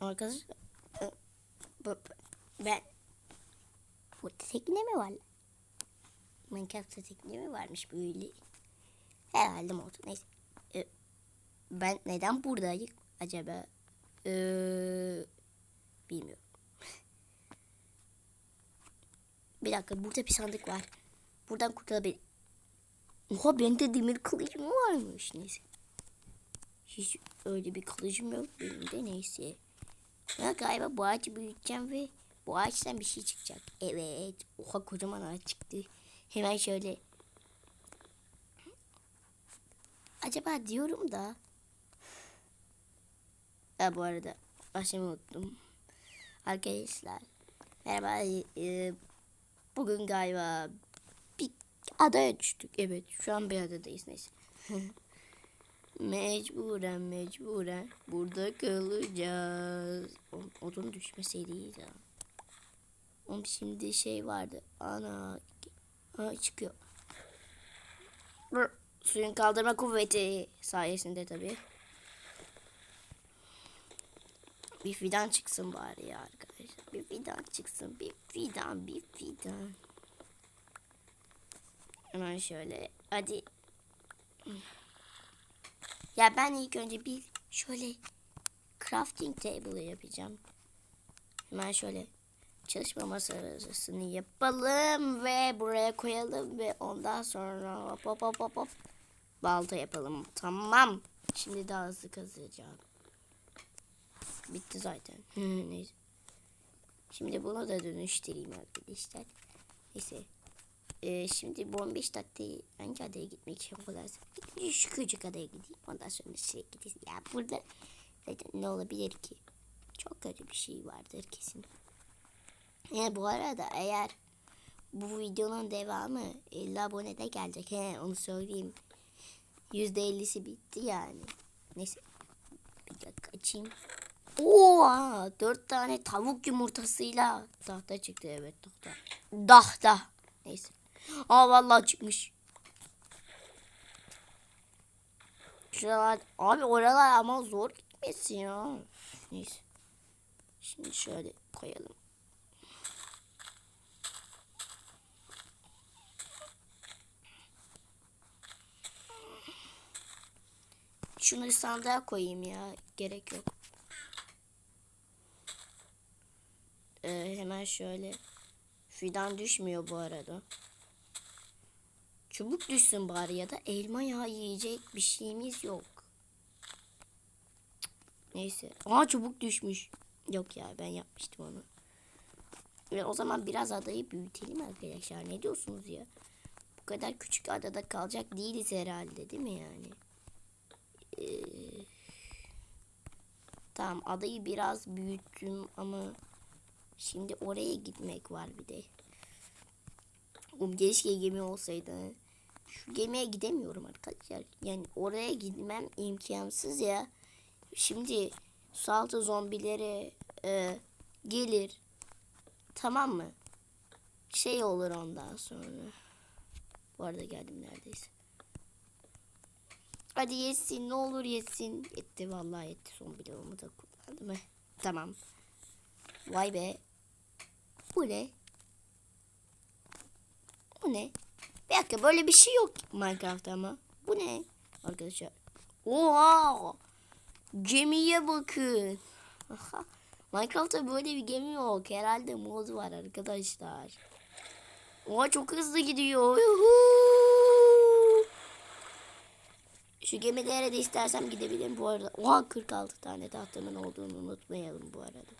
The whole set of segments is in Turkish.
Arkadaşlar ben burada tekne mi var? Minecraft'ta tekne mi varmış böyle? Herhalde motor. Neyse. Ben neden buradayım acaba? Ee, bilmiyorum. Bir dakika burada bir sandık var. Buradan kurtulabilir. Oha bende demir kılıcım varmış. Neyse. Hiç öyle bir kılıcım yok benim de neyse. Ya galiba bu ağacı büyüteceğim ve bu ağaçtan bir şey çıkacak. Evet. Oha kocaman ağaç çıktı. Hemen şöyle. Acaba diyorum da. Ha bu arada başımı unuttum. Arkadaşlar. Merhaba. e, bugün galiba bir adaya düştük. Evet şu an bir adadayız neyse. Mecburen mecburen burada kalacağız. Odun düşmeseydi iyiydi. Oğlum şimdi şey vardı. Ana. Ha, çıkıyor. Suyun kaldırma kuvveti sayesinde tabii. Bir fidan çıksın bari ya arkadaşlar. Bir fidan çıksın. Bir fidan, bir fidan. Hemen şöyle. Hadi. Ya ben ilk önce bir şöyle crafting table yapacağım. Hemen şöyle çalışma masasını yapalım ve buraya koyalım ve ondan sonra hop hop hop hop hop balta yapalım. Tamam. Şimdi daha hızlı kazacağım. Bitti zaten. Neyse. Şimdi bunu da dönüştüreyim arkadaşlar. Neyse. Ee, şimdi bu 15 dakikayı hangi adaya gitmek için kadar şu küçük adaya gideyim. Ondan sonra şuraya gideyim. Ya burada zaten ne olabilir ki? Çok kötü bir şey vardır kesin. Yani bu arada eğer bu videonun devamı 50 abone de gelecek. He, onu söyleyeyim. %50'si bitti yani. Neyse. Bir dakika açayım. Oha! Dört tane tavuk yumurtasıyla tahta çıktı evet tahta. Dahta. Neyse. Aa vallahi çıkmış. Şuralar abi oralar ama zor gitmesi ya. Neyse. Şimdi şöyle koyalım. Şunu sandığa koyayım ya. Gerek yok. Ee, hemen şöyle. Fidan düşmüyor bu arada. Çubuk düşsün bari ya da elma yağı yiyecek bir şeyimiz yok. Neyse. Aa çubuk düşmüş. Yok ya ben yapmıştım onu. Ve o zaman biraz adayı büyütelim arkadaşlar. Ne diyorsunuz ya? Bu kadar küçük adada kalacak değiliz herhalde değil mi yani? Ee, tamam adayı biraz büyüttüm ama şimdi oraya gitmek var bir de. Oğlum keşke gemi olsaydı. Şu gemiye gidemiyorum arkadaşlar. Yani oraya gitmem imkansız ya. Şimdi sualtı zombileri e, gelir. Tamam mı? Şey olur ondan sonra. Bu arada geldim neredeyse. Hadi yesin ne olur yesin. Yetti vallahi yetti. Son bloğumu da kullandım. Heh, Tamam. Vay be. Bu ne? Bu ne? Bir dakika böyle bir şey yok Minecraft'ta ama. Bu ne? Arkadaşlar. Oha! Gemiye bakın. Aha. Minecraft'ta böyle bir gemi yok. Herhalde mod var arkadaşlar. Oha çok hızlı gidiyor. Yuhuu! Şu gemilere de istersem gidebilirim bu arada. Oha 46 tane tahtamın olduğunu unutmayalım bu arada.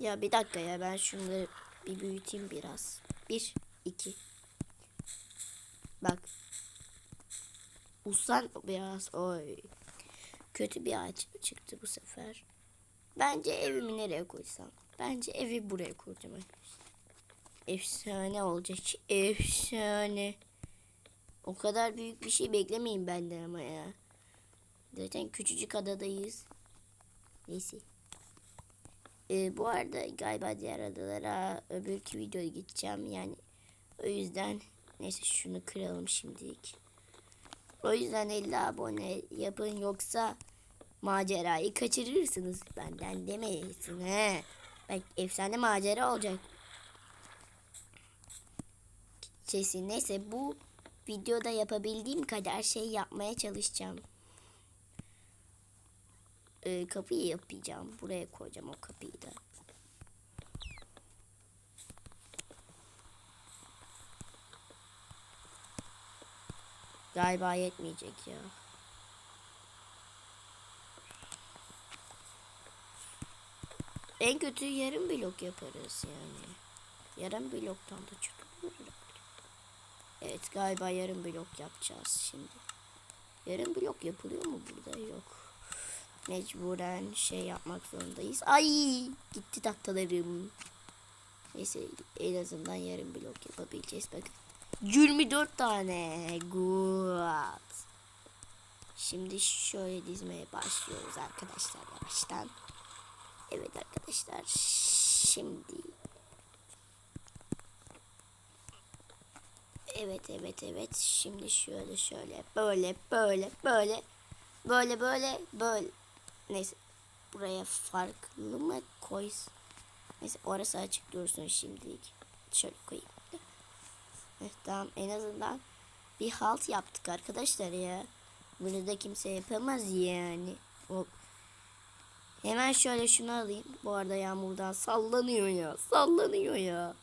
Ya bir dakika ya ben şunları bir büyüteyim biraz. Bir, iki. Bak. Uslan biraz. Oy. Kötü bir ağaç çıktı bu sefer. Bence evimi nereye koysam? Bence evi buraya koyacağım. arkadaşlar. Efsane olacak. Efsane. O kadar büyük bir şey beklemeyin benden ama ya. Zaten küçücük adadayız. Neyse. Ee, bu arada galiba diğer adalara öbürkü videoya gideceğim yani. O yüzden neyse şunu kıralım şimdilik. O yüzden 50 abone yapın yoksa macerayı kaçırırsınız. Benden demeyesin he. Bak efsane macera olacak. Kesin neyse bu videoda yapabildiğim kadar şey yapmaya çalışacağım. Ee, kapıyı yapacağım. Buraya koyacağım o kapıyı da. Galiba yetmeyecek ya. En kötü yarım blok yaparız yani. Yarım bloktan da çıkıyor. Evet galiba yarım blok yapacağız şimdi. Yarım blok yapılıyor mu burada? Yok. Mecburen şey yapmak zorundayız. Ay gitti tahtalarım. Neyse en azından yarım blok yapabileceğiz. Bakın. 24 tane. Good. Şimdi şöyle dizmeye başlıyoruz arkadaşlar yavaştan. Evet arkadaşlar. Şimdi Evet evet evet. Şimdi şöyle şöyle böyle böyle böyle böyle böyle böyle. Neyse. Buraya farklı mı koy? Neyse orası açık dursun şimdilik. Şöyle koyayım. Evet, tamam en azından bir halt yaptık arkadaşlar ya. Bunu da kimse yapamaz yani. O Hemen şöyle şunu alayım. Bu arada yağmurdan sallanıyor ya. Sallanıyor ya.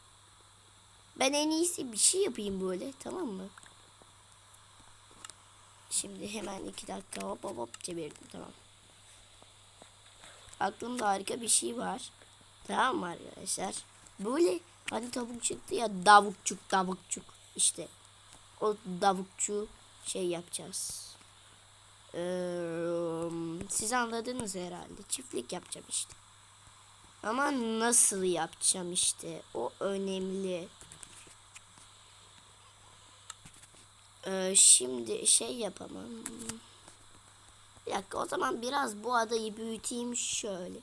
Ben en iyisi bir şey yapayım böyle tamam mı? Şimdi hemen iki dakika hop hop hop çevirdim tamam. Aklımda harika bir şey var. Tamam arkadaşlar? Böyle hani tavuk çıktı ya davukçuk davukçuk işte. O davukçu şey yapacağız. Ee, siz anladınız herhalde. Çiftlik yapacağım işte. Ama nasıl yapacağım işte. O önemli. Ee, şimdi şey yapamam. Bir dakika o zaman biraz bu adayı büyüteyim şöyle.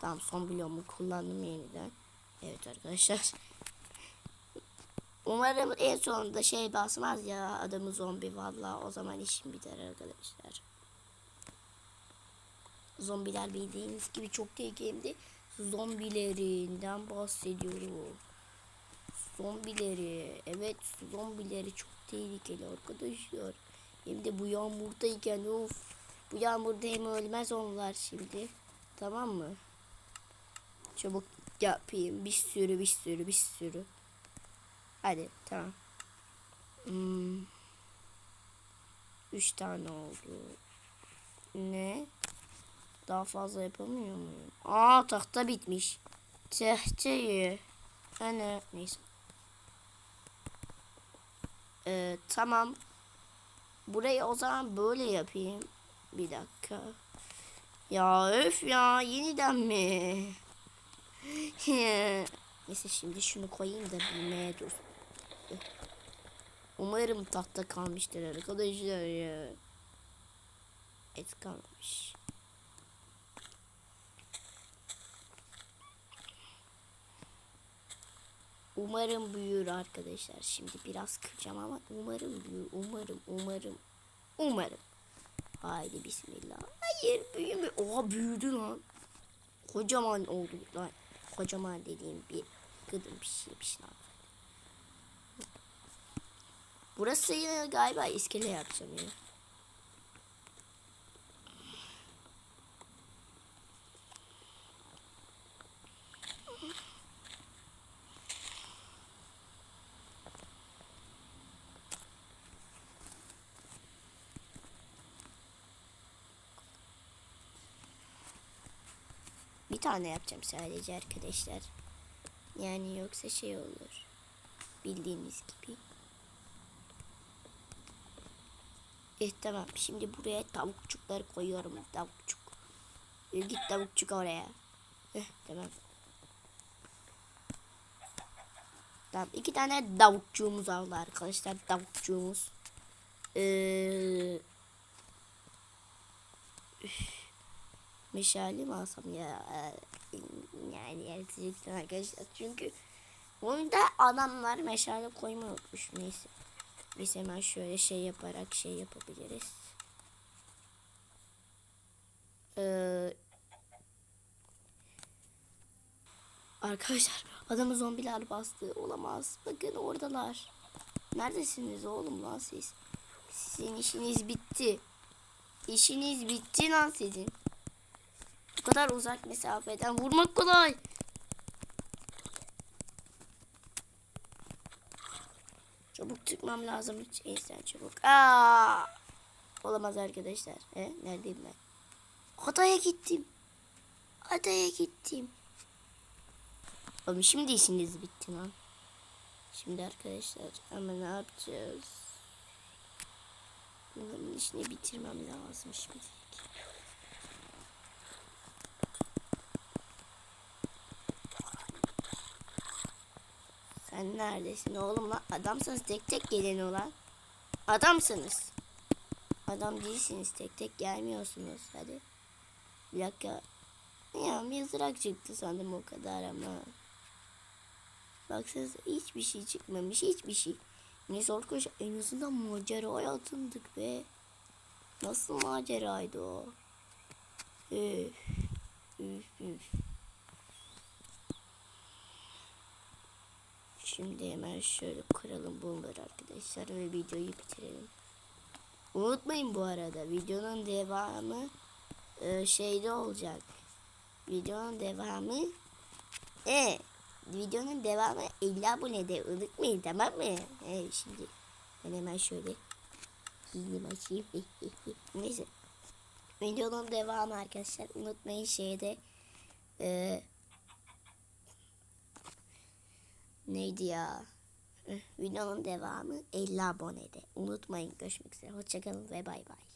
Tamam son bloğumu kullandım yeniden. Evet arkadaşlar. Umarım en sonunda şey basmaz ya adamı zombi valla o zaman işim biter arkadaşlar. Zombiler bildiğiniz gibi çok tehlikeli. Zombilerinden bahsediyorum. Zombileri. Evet zombileri çok tehlikeli arkadaşlar. Hem de bu yağmurdayken of. Bu yağmurda hem ölmez onlar şimdi. Tamam mı? Çabuk yapayım. Bir sürü bir sürü bir sürü. Hadi tamam. Hmm. Üç tane oldu. Ne? Daha fazla yapamıyor muyum? Aa tahta bitmiş. Tahtayı. Hani neyse. Ee, tamam. Burayı o zaman böyle yapayım. Bir dakika. Ya öf ya yeniden mi? Neyse şimdi şunu koyayım da bilmeye dur. Umarım tahta kalmıştır arkadaşlar ya. Et kalmış. Umarım büyür arkadaşlar. Şimdi biraz kıracağım ama umarım büyür. Umarım, umarım, umarım. Haydi bismillah. Hayır büyümü. Oha büyüdü lan. Kocaman oldu lan. Kocaman dediğim bir gıdım bir şeymiş lan. Burası galiba iskele yapacağım ya. Tane yapacağım sadece arkadaşlar. Yani yoksa şey olur. Bildiğiniz gibi. Eh tamam. Şimdi buraya tavukçukları koyuyorum. Tavukçuk. Yürü Git tavukçuk oraya. Eh tamam. Tamam. iki tane tavukçuğumuz oldu arkadaşlar. Tavukçuğumuz. Ee, üf. Meşale mi alsam ya? Yani gerçekten arkadaşlar. Çünkü oyunda adamlar meşale koymayı unutmuş. Neyse. Biz hemen şöyle şey yaparak şey yapabiliriz. Ee, arkadaşlar adamı zombiler bastı. Olamaz. Bakın oradalar. Neredesiniz oğlum lan siz? Sizin işiniz bitti. İşiniz bitti lan sizin. Bu kadar uzak mesafeden vurmak kolay. Çabuk çıkmam lazım. Insan çabuk. Aa! Olamaz arkadaşlar. He? Neredeyim ben? Adaya gittim. Adaya gittim. Oğlum şimdi işiniz bitti lan. Şimdi arkadaşlar ama ne yapacağız? Bunların işini bitirmem lazım şimdi. Sen neredesin oğlum lan? Adamsınız tek tek gelin ulan. Adamsınız. Adam değilsiniz tek tek gelmiyorsunuz hadi. Bir dakika. Ya mızrak çıktı sandım o kadar ama. Baksanıza hiçbir şey çıkmamış hiçbir şey. Neyse arkadaşlar en azından maceraya atındık be. Nasıl maceraydı o? Üf. Üf üf. Şimdi hemen şöyle kıralım bunları arkadaşlar ve videoyu bitirelim. Unutmayın bu arada videonun devamı e, şeyde olacak. Videonun devamı e videonun devamı 50 abonede unutmayın tamam mı? E, şimdi ben hemen şöyle giyineyim açayım. Neyse. Videonun devamı arkadaşlar unutmayın şeyde e, neydi ya? Videonun devamı 50 abonede. Unutmayın. Görüşmek üzere. Hoşçakalın ve bay bay.